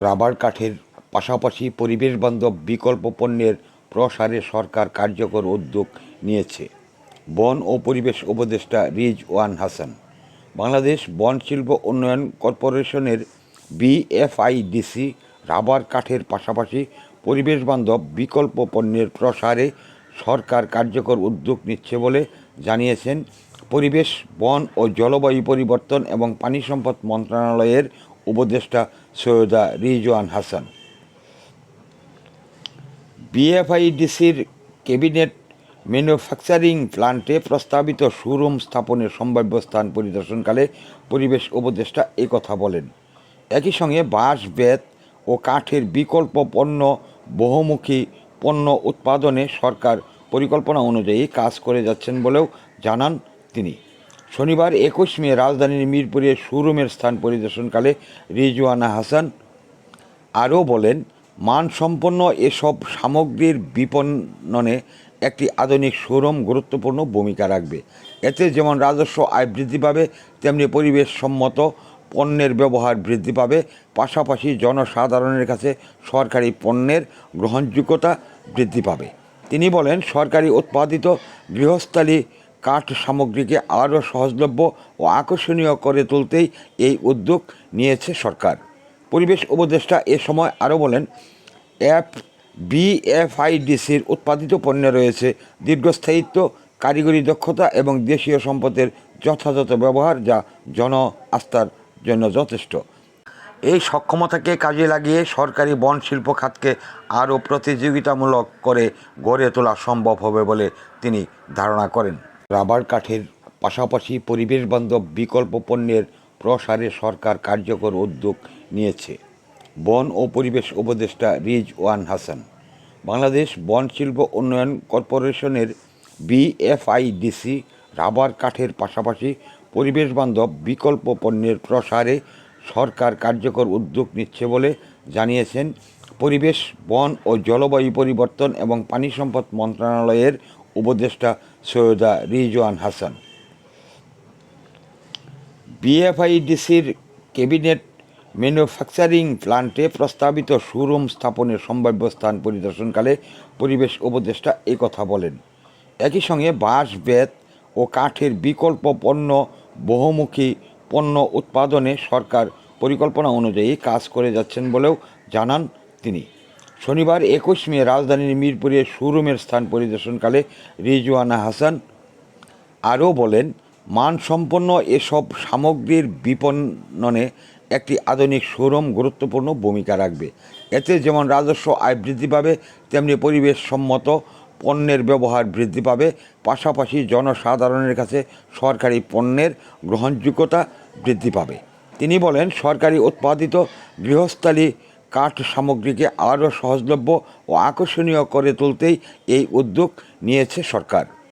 Rubber কাঠের পাশাপাশি পরিবেশবান্ধব বিকল্প পণ্যের প্রসারে সরকার কার্যকর উদ্যোগ নিয়েছে। বন ও পরিবেশ উপদেষ্টা রিজওয়ান হাসান। বাংলাদেশ বন শিল্প উন্নয়ন কর্পোরেশনের বিএফআইডিসি রাবার কাঠের পাশাপাশি পরিবেশবান্ধব বিকল্প পণ্যের প্রসারে সরকার কার্যকর উদ্যোগ নিচ্ছে বলে জানিয়েছেন পরিবেশ, বন ও জলবায়ু পরিবর্তন এবং পানি সম্পদ মন্ত্রণালয়ের উপদেষ্টা সৈয়দা রিজওয়ান হাসান। বিএফআইডিসির ক্যাবিনেট ম্যানুফ্যাকচারিং প্ল্যান্টে প্রস্তাবিত শোরুম স্থাপনের সম্ভাব্য স্থান পরিদর্শনকালে পরিবেশ উপদেষ্টা কথা বলেন। একই সঙ্গে বাঁশ, বেত ও কাঠের বিকল্প পণ্য, বহুমুখী পণ্য উৎপাদনে সরকার পরিকল্পনা অনুযায়ী কাজ করে যাচ্ছেন বলেও জানান তিনি। শনিবার একুশ মে রাজধানীর মিরপুরে শোরুমের স্থান পরিদর্শনকালে রিজওয়ানা হাসান আরও বলেন, মানসম্পন্ন এসব সামগ্রীর বিপণনে একটি আধুনিক শোরুম গুরুত্বপূর্ণ ভূমিকা রাখবে। এতে যেমন রাজস্ব আয় বৃদ্ধি পাবে, তেমনি পরিবেশসম্মত পণ্যের ব্যবহার বৃদ্ধি পাবে। পাশাপাশি জনসাধারণের কাছে সরকারি পণ্যের গ্রহণযোগ্যতা বৃদ্ধি পাবে। তিনি বলেন, সরকারি উৎপাদিত গৃহস্থালী কাঠ সামগ্রীকে আরও সহজলভ্য ও আকর্ষণীয় করে তুলতেই এই উদ্যোগ নিয়েছে সরকার। পরিবেশ উপদেষ্টা এ সময় আরও বলেন, এফ বিএফআইডিসির উৎপাদিত পণ্য রয়েছে দীর্ঘস্থায়িত্ব, কারিগরি দক্ষতা এবং দেশীয় সম্পদের যথাযথ ব্যবহার যা জন আস্থার জন্য যথেষ্ট। এই সক্ষমতাকে কাজে লাগিয়ে সরকারি বন শিল্প খাতকে আরও প্রতিযোগিতামূলক করে গড়ে তোলা সম্ভব হবে বলে তিনি ধারণা করেন। রাবার কাঠের পাশাপাশি পরিবেশবান্ধব বিকল্প পণ্যের প্রসারে সরকার কার্যকর উদ্যোগ নিয়েছে। বন ও পরিবেশ উপদেষ্টা রিজওয়ান হাসান। বাংলাদেশ বন শিল্প উন্নয়ন কর্পোরেশনের বিএফআইডিসি রাবার কাঠের পাশাপাশি পরিবেশবান্ধব বিকল্প পণ্যের প্রসারে সরকার কার্যকর উদ্যোগ নিচ্ছে বলে জানিয়েছেন। পরিবেশ, বন ও জলবায়ু পরিবর্তন এবং পানি সম্পদ মন্ত্রণালয়ের উপদেষ্টা সৈয়দা রিজওয়ান হাসান। বিএফআইডিসির ক্যাবিনেট ম্যানুফ্যাকচারিং প্ল্যান্টে প্রস্তাবিত শোরুম স্থাপনের সম্ভাব্য স্থান পরিদর্শনকালে পরিবেশ উপদেষ্টা কথা বলেন। একই সঙ্গে বাঁশ বেত ও কাঠের বিকল্প পণ্য, বহুমুখী পণ্য উৎপাদনে সরকার পরিকল্পনা অনুযায়ী কাজ করে যাচ্ছেন বলেও জানান তিনি। শনিবার একুশ মে রাজধানীর মিরপুরে শোরুমের স্থান পরিদর্শনকালে রিজওয়ানা হাসান আরও বলেন, মানসম্পন্ন এসব সামগ্রীর বিপণনে একটি আধুনিক শোরুম গুরুত্বপূর্ণ ভূমিকা রাখবে। এতে যেমন রাজস্ব আয় বৃদ্ধি পাবে, তেমনি পরিবেশসম্মত পণ্যের ব্যবহার বৃদ্ধি পাবে। পাশাপাশি জনসাধারণের কাছে সরকারি পণ্যের গ্রহণযোগ্যতা বৃদ্ধি পাবে। তিনি বলেন, সরকারি উৎপাদিত গৃহস্থালী কাঠ সামগ্রীকে আরও সহজলভ্য ও আকর্ষণীয় করে তুলতেই এই উদ্যোগ নিয়েছে সরকার।